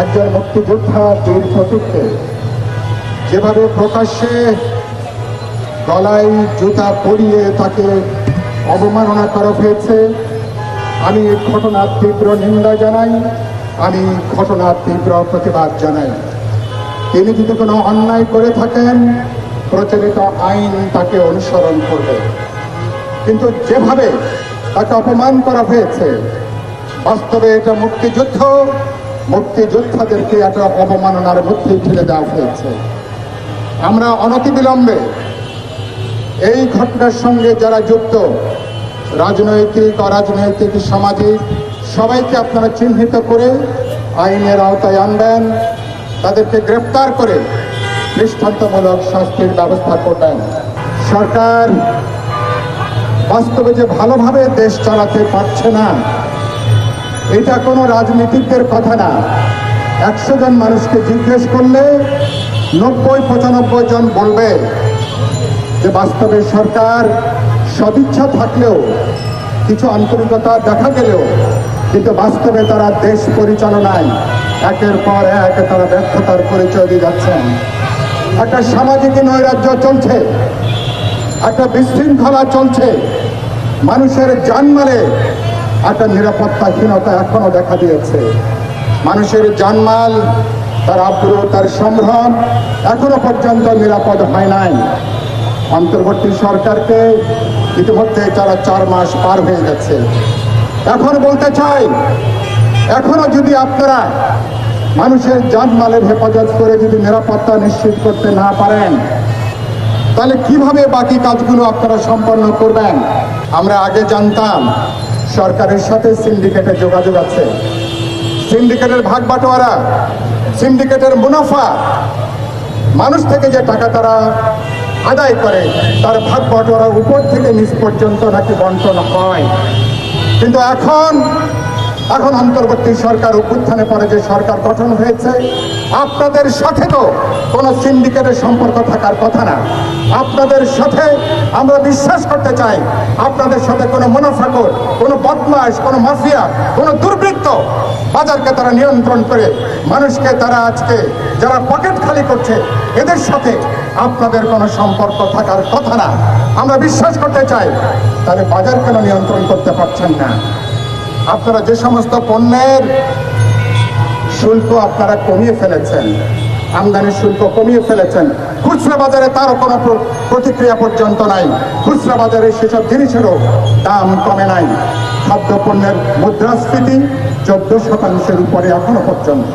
একজন মুক্তিযোদ্ধা বীর প্রতীককে যেভাবে প্রকাশ্যে গলায় জুতা পরিয়ে তাকে অবমাননা করা হয়েছে, আমি ঘটনার তীব্র নিন্দা জানাই, আমি ঘটনার তীব্র প্রতিবাদ জানাই। তিনি যদি কোনো অন্যায় করে থাকেন, প্রচলিত আইন তাকে অনুসরণ করবে। কিন্তু যেভাবে তাকে অপমান করা হয়েছে, বাস্তবে এটা মুক্তিযুদ্ধ মুক্তিযোদ্ধাদেরকে একটা অবমাননার মধ্যে ঠেলে দেওয়া হয়েছে। আমরা অনতিবিলম্বে এই ঘটনার সঙ্গে যারা যুক্ত, রাজনৈতিক, অরাজনৈতিক, সামাজিক, সবাইকে আপনারা চিহ্নিত করে আইনের আওতায় আনবেন, তাদেরকে গ্রেপ্তার করে দৃষ্টান্তমূলক শাস্তির ব্যবস্থা করবেন। সরকার বাস্তবে যে ভালোভাবে দেশ চালাতে পারছে না এটা কোনো রাজনীতিকদের কথা না। একশো জন মানুষকে জিজ্ঞেস করলে নব্বই, পঁচানব্বই জন বলবে যে বাস্তবে সরকার সদিচ্ছা থাকলেও, কিছু আন্তরিকতা দেখা গেলেও, কিন্তু বাস্তবে তারা দেশ পরিচালনায় একের পর এক তারা ব্যর্থতার পরিচয় দিয়ে যাচ্ছেন। একটা সামাজিক নৈরাজ্য চলছে, একটা বিশৃঙ্খলা চলছে। মানুষের জানমালে একটা নিরাপত্তাহীনতা এখনও দেখা দিয়েছে। মানুষের জানমাল, তার আব্রু, তার সম্ভ্রম এখনও পর্যন্ত নিরাপদ হয় নাই। অন্তর্বর্তী সরকারকে ইতিমধ্যে তারা চার মাস পার হয়ে গেছে। এখন বলতে চাই, এখনও যদি আপনারা মানুষের জানমালের হেফাজত করে যদি নিরাপত্তা নিশ্চিত করতে না পারেন, তাহলে কীভাবে বাকি কাজগুলো আপনারা সম্পন্ন করবেন? আমরা আগে জানতাম সরকারের সাথে সিন্ডিকেটের যোগাযোগ আছে। সিন্ডিকেটের ভাগ বাটোয়ারা সিন্ডিকেটের মুনাফা, মানুষ থেকে যে টাকা তারা আদায় করে, তার ভাগ বাটোয়ারার উপর থেকে নিচ পর্যন্ত নাকি বন্টন হয়। কিন্তু এখন এখন অন্তর্বর্তী সরকার উত্থানে পরে যে সরকার গঠন হয়েছে, আপনাদের সাথে তো কোনো সিন্ডিকেটের সম্পর্ক থাকার কথা না। আপনাদের সাথে আমরা বিশ্বাস করতে চাই, আপনাদের সাথে কোনো মুনাফাকর কোনো বদমাস কোনো মাফিয়া, কোনো দুর্বৃত্ত বাজারকে তারা নিয়ন্ত্রণ করে, মানুষকে তারা আজকে যারা পকেট খালি করছে, এদের সাথে আপনাদের কোনো সম্পর্ক থাকার কথা না। আমরা বিশ্বাস করতে চাই, তাহলে বাজার কেন নিয়ন্ত্রণ করতে পারছেন না? আপনারা যে সমস্ত পণ্যের শুল্ক আপনারা কমিয়ে ফেলেছেন, আমদানির শুল্ক কমিয়ে ফেলেছেন, খুচরা বাজারে তারও কোনো প্রতিক্রিয়া পর্যন্ত নাই। খুচরা বাজারে সেসব জিনিসেরও দাম কমে নাই। খাদ্য পণ্যের মুদ্রাস্ফীতি চোদ্দ শতাংশের উপরে এখনও পর্যন্ত।